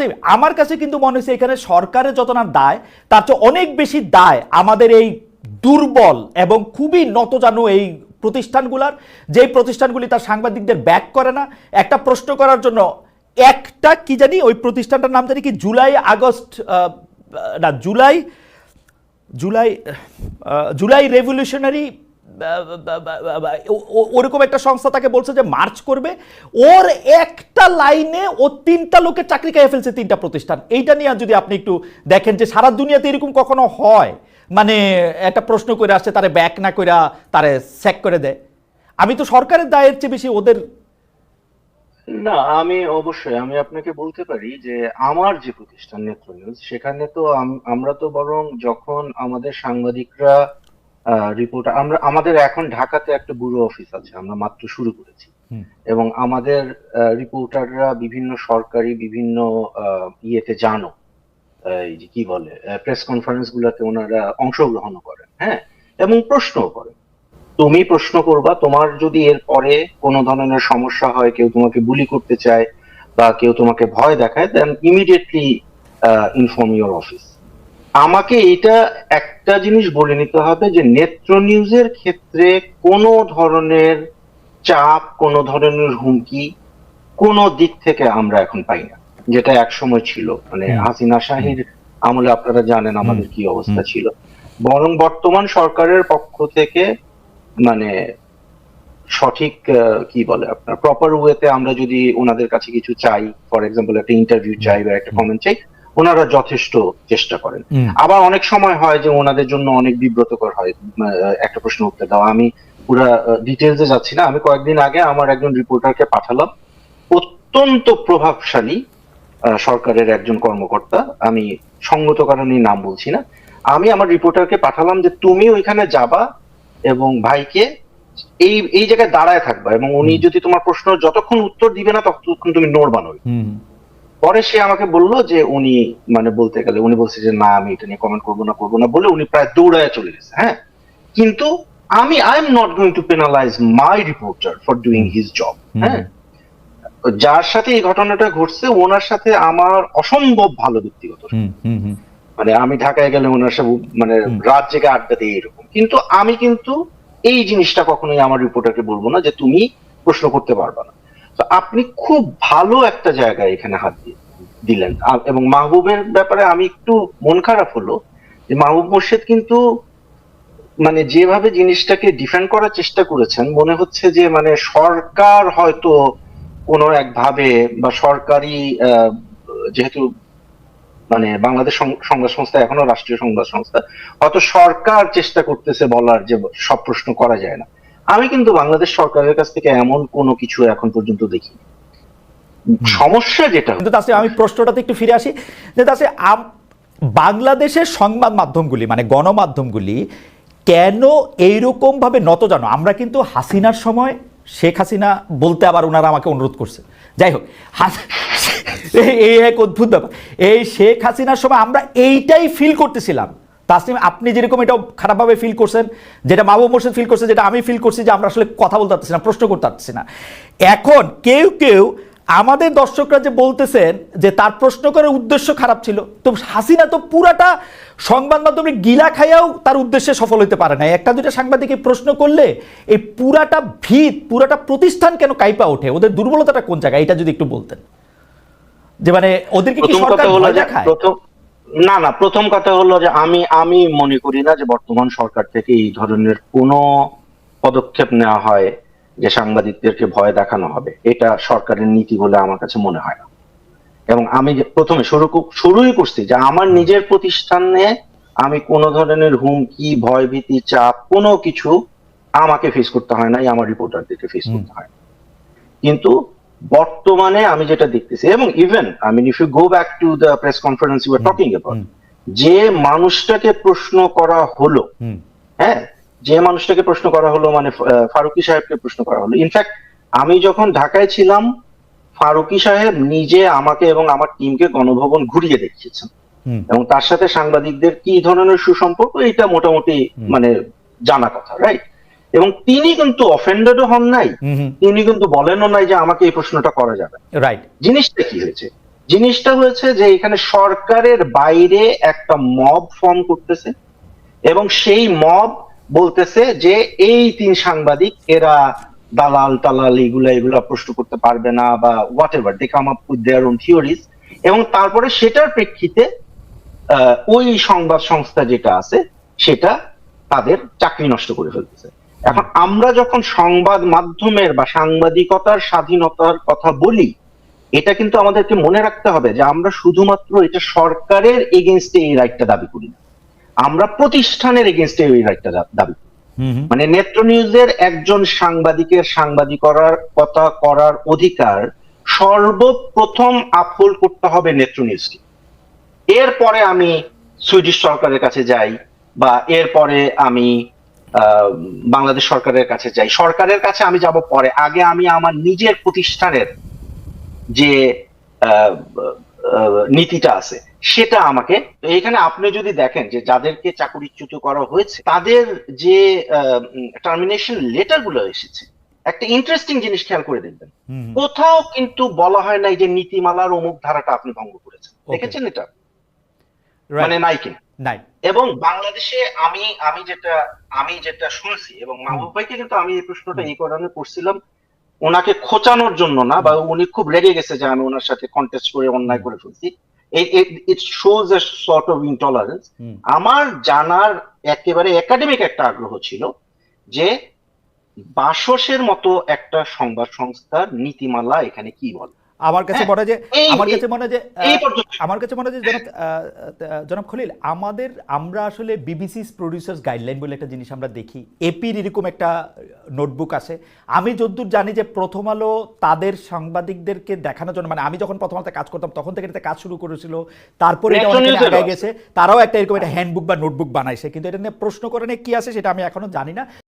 তাসিম আমার কাছে কিন্তু মনে হচ্ছে এখানে সরকারের যত না দায়, তার চেয়ে অনেক বেশি দায় আমাদের এই দুর্বল এবং খুবই নতজানু এই প্রতিষ্ঠানগুলার। যেই প্রতিষ্ঠানগুলি তার সাংবাদিকদের ব্যাক করে না, একটা প্রশ্ন করার জন্য একটা কি জানি ওই প্রতিষ্ঠানটার নাম জানি কি, জুলাই আগস্ট না, জুলাই জুলাই জুলাই রেভলিউশনারি ওরকম একটা সংস্থা তাকে বলছে যে মার্চ করবে। ওর একটা লাইনে ও তিনটা লোকের চাকরি খেয়ে ফেলছে তিনটা প্রতিষ্ঠান। এইটা নিয়ে যদি আপনি একটু দেখেন যে সারা দুনিয়াতে এরকম কখনো হয়? মানে একটা প্রশ্ন করে আসছে, তারে ব্যাক না করে তারে স্যাক করে দেয়। আমি তো সরকারের দায়ের চেয়ে বেশি ওদের না, আমি অবশ্যই, আমি আপনাকে বলতে পারি যে আমার যে প্রতিষ্ঠান নেত্র সেখানে তো আমরা তো বরং যখন আমাদের সাংবাদিকরা রিপোর্ট আমরা আমাদের এখন ঢাকাতে একটা ব্যুরো অফিস আছে আমরা মাত্র শুরু করেছি। এবং আমাদের রিপোর্টাররা বিভিন্ন সরকারি বিভিন্ন ইয়েতে জানো। এই যে কি বলে প্রেস কনফারেন্স গুলোতে ওনারা অংশগ্রহণ করেন হ্যাঁ? এবং প্রশ্নও করেন। তুমি প্রশ্ন করবা তোমার যদি এর পরে কোনো ধরনের সমস্যা হয় কেউ তোমাকে বুলি করতে চায় বা কেউ তোমাকে ভয় দেখায় then immediately inform your office আমাকে এটা একটা জিনিস বলে নিতে হবে যে নেত্র নিউজের ক্ষেত্রে কোনো ধরনের চাপ কোনো ধরনের হুমকি কোনো দিক থেকে আমরা এখন পাই না যেটা এক সময় ছিল। মানে হাসিনা শাহির আমলে আপনারা জানেন আমাদের কি অবস্থা ছিল। বরং বর্তমান সরকারের পক্ষ থেকে মানে সঠিক কি বলে আপনার প্রপার ওয়েতে আমরা যদি ওনাদের কাছে কিছু চাই ফর এক্সাম্পল একটা ইন্টারভিউ চাই বা একটা কমেন্ট চাই ওনারা যথেষ্ট চেষ্টা করেন। আবার অনেক সময় হয় যে ওনাদের জন্য অনেক বিব্রতকর হয় একটা প্রশ্ন উত্তর দাও। আমি পুরো ডিটেলসে যাচ্ছি না। আমি কয়েকদিন আগে আমার একজন রিপোর্টারকে পাঠালাম। অত্যন্ত প্রভাবশালী সরকারের একজন কর্মকর্তা। আমি সঙ্গত কারণে নাম বলছি না। আমি আমার রিপোর্টারকে পাঠালাম যে তুমি ওইখানে যাবা এবং ভাইকে এই এই জায়গায় দাঁড়ায় থাকবা এবং উনি যদি তোমার প্রশ্ন যতক্ষণ উত্তর দিবে না ততক্ষণ তুমি নড়বা নড়বে পরে সে আমাকে বলল যে উনি মানে বলতে গেলে উনি বলছে যে না আমি এটা নিয়ে কমেন্ট করব না করব না বলে উনি প্রায় দৌড়ায় চলে গেছে হ্যাঁ? কিন্তু আমি I am not going to penalise my reporter for doing his job হ্যাঁ? যার সাথে এই ঘটনাটা ঘটছে ওনার সাথে আমার অসম্ভব ভালো ব্যক্তিগত মানে আমি ঢাকায় গেলে ওনার সাথে মানে রাত জেগে আড্ডা দিই এরকম। কিন্তু আমি কিন্তু এই জিনিসটা কখনোই আমার রিপোর্টারকে বলব না যে তুমি প্রশ্ন করতে পারবে না। তো আপনি খুব ভালো একটা জায়গায় এখানে হাত দিলেন। এবং মাহবুবের ব্যাপারে আমি একটু মন খারাপ হলো যে মাহবুব মোর্শেদ কিন্তু মানে যেভাবে জিনিসটাকে ডিফেন্ড করার চেষ্টা করেছেন, মনে হচ্ছে যে মানে সরকার হয়তো কোনো একভাবে বা সরকারি যেহেতু মানে বাংলাদেশ সংবাদ সংস্থা এখনও রাষ্ট্রীয় সংবাদ সংস্থা, হয়তো সরকার চেষ্টা করতেছে বলার যে সব প্রশ্ন করা যায় না। আমি কিন্তু বাংলাদেশ সরকারের কাছ থেকে এমন কোনো কিছু এখন পর্যন্ত দেখি সমস্যা যেটা কিন্তু তাসে আমি প্রশ্নটাতে একটু ফিরে আসি। যে তাসে বাংলাদেশের সংবাদ মাধ্যমগুলি মানে গণমাধ্যমগুলি কেন এইরকম ভাবে নত জানো আমরা কিন্তু হাসিনার সময় শেখ হাসিনা বলতে আবার ওনারা আমাকে অনুরোধ করছে। যাই হোক এই এক অদ্ভুত ব্যাপার। এই শেখ হাসিনার সময় আমরা এইটাই ফিল করতেছিলাম। তাসলিম আপনি যেরকম এটা খারাপভাবে ফিল করছেন যেটা মাহবুব মোর্শেদ ফিল করছে যেটা আমি ফিল করছি যে আমরা আসলে কথা বলতে পারতেছি না প্রশ্ন করতে পারতেছি না। এখন কেউ কেউ আমাদের দর্শকরা যে বলতেছেন যে তার প্রশ্ন করার উদ্দেশ্য খারাপ ছিল তো হাসিনা তো পুরাটা সংবাদ মাধ্যমে গিলা খাইয়াও তার উদ্দেশ্যে সফল হতে পারে না একটা দুটা সাংবাদিক প্রশ্ন করলে এই পুরাটা ভিত পুরাটা প্রতিষ্ঠান কেন কাইপা ওঠে? ওদের দুর্বলতাটা কোন জায়গায়? এটা যদি একটু বলতেন। যে মানে ওদেরকে কি সরকার ভয় দেখায়? না না প্রথম কথা হলো যে আমি আমি মনে করি না যে বর্তমান সরকার থেকে এই ধরনের কোনো পদক্ষেপ নেওয়া হয় যে সাংবাদিকদেরকে ভয় দেখানো হবে। এটা সরকারের নীতি বলে আমার কাছে মনে হয় না। এবং আমি যে প্রথমে শুরু শুরুই করছি যে আমার নিজের প্রতিষ্ঠানে আমি কোনো ধরনের হুমকি ভয়ভীতি চাপ কোনো কিছু আমাকে ফেস করতে হয় নাই আমার রিপোর্টারদেরকে ফেস করতে হয়। কিন্তু বর্তমানে আমি যেটা দেখতেছি এবং even I mean if you go back to the press conference you are talking about যে মানুষটাকে প্রশ্ন করা হলো হ্যাঁ? যে মানুষটাকে প্রশ্ন করা হলো মানে ফারুকি সাহেবকে প্রশ্ন করা হলো। ইনফ্যাক্ট আমি যখন ঢাকায় ছিলাম ফারুকি সাহেব নিজে আমাকে এবং আমার টিমকে গণভবন ঘুরিয়ে দেখিয়েছেন। এবং তার সাথে সাংবাদিকদের কি ধরনের সুসম্পর্ক এটা মোটামুটি মানে জানা কথা রাইট এবং তিনি কিন্তু অফেন্ডেডও হন নাই। তিনি কিন্তু বলেনও নাই যে আমাকে এই প্রশ্নটা করা যাবে। রাইট জিনিসটা কি হয়েছে? জিনিসটা হয়েছে যে এখানে সরকারের বাইরে একটা মব ফর্ম করতেছে এবং সেই মব বলতেছে যে এই তিন সাংবাদিক এরা দালাল টালাল এগুলা এগুলা প্রশ্ন করতে পারবে না বা whatever they come up with their own theories এবং তারপরে সেটার প্রেক্ষিতে আহ, ওই সংবাদ সংস্থা যেটা আছে সেটা তাদের চাকরি নষ্ট করে ফেলতেছে। এখন আমরা যখন সংবাদ মাধ্যমের বা সাংবাদিকতার স্বাধীনতার কথা বলি এটা কিন্তু আমাদেরকে মনে রাখতে হবে যে আমরা শুধুমাত্র এটা সরকারের এগেনস্টে এই রাইটটা দাবি করি না। আমরা প্রতিষ্ঠানের এগেনস্টে এই রাইটটা দাবি করি। মানে নেত্র নিউজের একজন সাংবাদিকের সাংবাদিকতার কথা করার অধিকার সর্বপ্রথম আপহোল্ড করতে হবে নেত্র নিউজকে। এরপরে আমি সুইডিশ সরকারের কাছে যাই বা এরপরে আমি বাংলাদেশ সরকারের কাছে যাই সরকারের কাছে আমি যাব পরে আগে আমি আমার নিজের প্রতিষ্ঠানের যে নীতিটা আছে সেটা আমাকে এখানে আপনি যদি দেখেন যে যাদেরকে চাকরিচ্যুত করা হয়েছে তাদের যে টার্মিনেশন লেটারগুলো এসেছে একটা ইন্টারেস্টিং জিনিস খেয়াল করে দেখবেন। কোথাও কিন্তু বলা হয় নাই যে নীতিমালার অমুক ধারাটা আপনি ভঙ্গ করেছেন. দেখেছেন এটা. মানে নাই নাই এবং বাংলাদেশে আমি আমি যেটা আমি যেটা শুনছি এবং মাহবুব ভাইকে কিন্তু আমি এই প্রশ্নটা এই কারণে করছিলাম ওনাকে খোঁচানোর জন্য না বা উনি খুব রেগে গেছে যে আমি ওনার সাথে কন্টেস্ট করে অন্যায় করে ফেলছি। It shows a sort of intolerance আমার জানার একেবারে একাডেমিক একটা আগ্রহ ছিল যে বাসসের মতো একটা সংবাদ সংস্থার নীতিমালা এখানে কি বলে? আমার কাছে হ্যাঁ, মনে যে আমার কাছে মনে যে আমার কাছে মনে হয় যে জনাব জনাব খলিল আমাদের আমরা আসলে বিবিসি প্রডিউসার্স গাইডলাইন বলে একটা জিনিস আমরা দেখি। এপির এরকম একটা নোটবুক আছে। আমি যদ্দূর জানি যে প্রথম আলো তাদের সাংবাদিকদেরকে দেখানোর জন্য মানে আমি যখন প্রথম আলোতে কাজ করতাম তখন থেকে এটা কাজ শুরু করেছিল। তারপরে এটা Metro অনেক আগে গেছে। তারাও একটা এরকম একটা হ্যান্ডবুক বা নোটবুক বানাইছে। কিন্তু এটা নিয়ে প্রশ্ন করে কি আছে সেটা আমি এখনও জানি না।